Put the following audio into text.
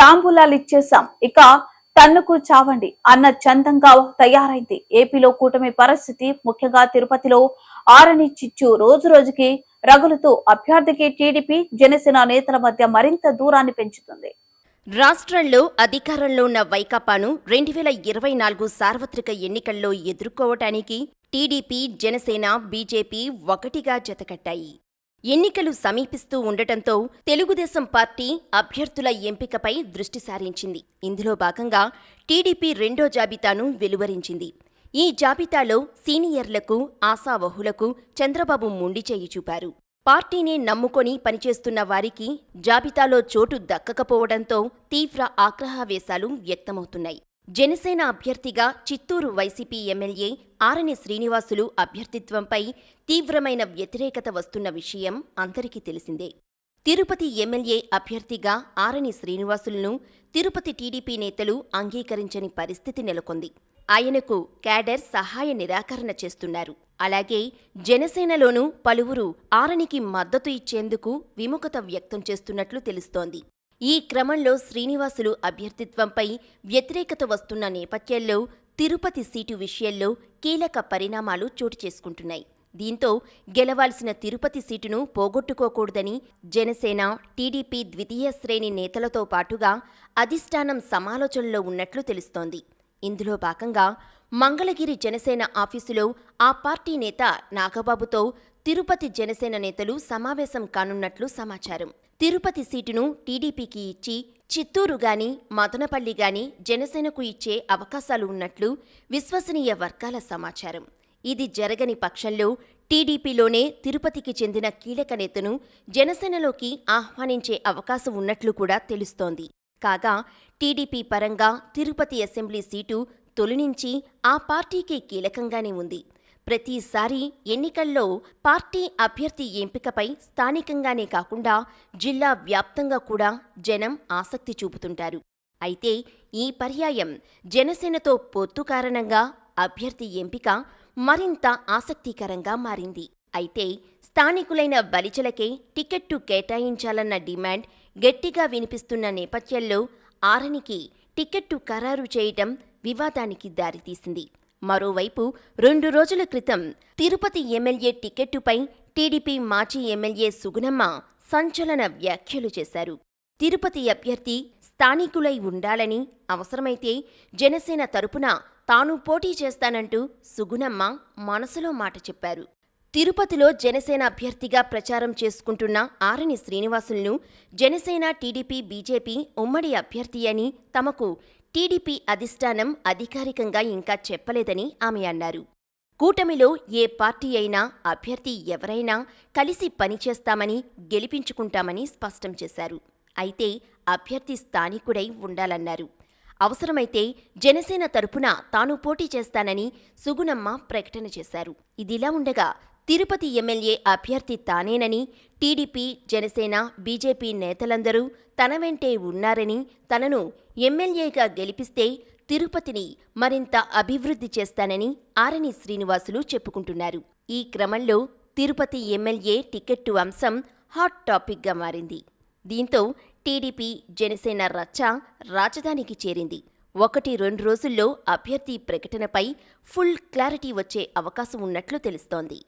తాంబూలాలు ఇచ్చేసాం ఇక తన్నుకు చావండి అన్న చందంగా తయారైంది. ఏపీలో కూటమి పరిస్థితి ముఖ్యంగా తిరుపతిలో ఆరని చిచ్చు రోజు రోజుకి రగులుతూ అభ్యర్థికి టీడీపీ జనసేన నేతల మధ్య మరింత దూరాన్ని పెంచుతుంది. రాష్ట్రంలో అధికారంలో ఉన్న వైకాపాను రెండు వేల ఇరవై నాలుగు సార్వత్రిక ఎన్నికల్లో ఎదుర్కోవటానికి టీడీపీ జనసేన బీజేపీ ఒకటిగా జతకట్టాయి. ఎన్నికలు సమీపిస్తూ ఉండటంతో తెలుగుదేశం పార్టీ అభ్యర్థుల ఎంపికపై దృష్టి సారించింది. ఇందులో భాగంగా టీడీపీ రెండో జాబితాను వెలువరించింది. ఈ జాబితాలో సీనియర్లకు ఆశావహులకు చంద్రబాబు మొండి చేయి చూపారు. పార్టీని నమ్ముకొని పనిచేస్తున్న వారికి జాబితాలో చోటు దక్కకపోవడంతో తీవ్ర ఆగ్రహావేశాలు వ్యక్తమవుతున్నాయి. జనసేన అభ్యర్థిగా చిత్తూరు వైసీపీ ఎమ్మెల్యే ఆరని శ్రీనివాసులు అభ్యర్థిత్వంపై తీవ్రమైన వ్యతిరేకత వస్తున్న విషయం అందరికీ తెలిసిందే. తిరుపతి ఎమ్మెల్యే అభ్యర్థిగా ఆరని శ్రీనివాసులను తిరుపతి టీడీపీ నేతలు అంగీకరించని పరిస్థితి నెలకొంది. ఆయనకు క్యాడర్ సహాయ నిరాకరణ చేస్తున్నారు. అలాగే జనసేనలోనూ పలువురు ఆరణికి మద్దతు ఇచ్చేందుకు విముఖత వ్యక్తం చేస్తున్నట్లు తెలుస్తోంది. ఈ క్రమంలో శ్రీనివాసులు అభ్యర్థిత్వంపై వ్యతిరేకత వస్తున్న నేపథ్యంలో తిరుపతి సీటు విషయంలో కీలక పరిణామాలు చోటు చేసుకుంటున్నాయి. దీంతో గెలవాల్సిన తిరుపతి సీటును పోగొట్టుకోకూడదని జనసేన టీడీపీ ద్వితీయ శ్రేణి నేతలతో పాటుగా అధిష్టానం సమాలోచనలో ఉన్నట్లు తెలుస్తోంది. ఇందులో భాగంగా మంగళగిరి జనసేన ఆఫీసులో ఆ పార్టీ నేత నాగబాబుతో తిరుపతి జనసేన నేతలు సమావేశం కానున్నట్లు సమాచారం. తిరుపతి సీటును టీడీపీకి ఇచ్చి చిత్తూరు గాని మదనపల్లి గాని జనసేనకు ఇచ్చే అవకాశాలు ఉన్నట్లు విశ్వసనీయ వర్గాల సమాచారం. ఇది జరగని పక్షంలో టీడీపీలోనే తిరుపతికి చెందిన కీలక నేతను జనసేనలోకి ఆహ్వానించే అవకాశం ఉన్నట్లు కూడా తెలుస్తోంది. కాగా టీడీపీ పరంగా తిరుపతి అసెంబ్లీ సీటు తొలి నుంచి ఆ పార్టీకి కీలకంగానే ఉంది. ప్రతిసారి ఎన్నికల్లో పార్టీ అభ్యర్థి ఎంపికపై స్థానికంగానే కాకుండా జిల్లా వ్యాప్తంగా కూడా జనం ఆసక్తి చూపుతుంటారు. అయితే ఈ పర్యాయం జనసేనతో పొత్తు కారణంగా అభ్యర్థి ఎంపిక మరింత ఆసక్తికరంగా మారింది. అయితే స్థానికులైన బలిచలకే టికెట్టు కేటాయించాలన్న డిమాండ్ గట్టిగా వినిపిస్తున్న నేపథ్యంలో ఆరణికి టికెట్టు ఖరారు చేయటం వివాదానికి దారితీసింది. మరోవైపు రెండు రోజుల క్రితం తిరుపతి ఎమ్మెల్యే టికెట్టుపై టీడీపీ మాజీ ఎమ్మెల్యే సుగుణమ్మ సంచలన వ్యాఖ్యలు చేశారు. తిరుపతి అభ్యర్థి స్థానికులై ఉండాలని అవసరమైతే జనసేన తరపున తాను పోటీ చేస్తానంటూ సుగుణమ్మ మనసులో మాట చెప్పారు. తిరుపతిలో జనసేన అభ్యర్థిగా ప్రచారం చేసుకుంటున్న ఆరణి శ్రీనివాసులను జనసేన టీడీపీ బీజేపీ ఉమ్మడి అభ్యర్థి అని తమకు టీడీపీ అధిష్టానం అధికారికంగా ఇంకా చెప్పలేదని ఆమె అన్నారు. కూటమిలో ఏ పార్టీ అయినా అభ్యర్థి ఎవరైనా కలిసి పనిచేస్తామని గెలిపించుకుంటామని స్పష్టం చేశారు. అయితే అభ్యర్థి స్థానికుడై ఉండాలన్నారు. అవసరమైతే జనసేన తరపున తాను పోటీ చేస్తానని సుగుణమ్మ ప్రకటన చేశారు. ఇదిలా ఉండగా తిరుపతి ఎమ్మెల్యే అభ్యర్థి తానేనని టీడీపీ జనసేన బీజేపీ నేతలందరూ తన వెంటే ఉన్నారని తనను ఎమ్మెల్యేగా గెలిపిస్తే తిరుపతిని మరింత అభివృద్ధి చేస్తానని ఆరణి శ్రీనివాసులు చెప్పుకుంటున్నారు. ఈ క్రమంలో తిరుపతి ఎమ్మెల్యే టికెట్టు అంశం హాట్ టాపిక్గా మారింది. దీంతో టీడీపీ జనసేన రచ్చ రాజధానికి చేరింది. ఒకటి రెండు రోజుల్లో అభ్యర్థి ప్రకటనపై ఫుల్ క్లారిటీ వచ్చే అవకాశం ఉన్నట్లు తెలుస్తోంది.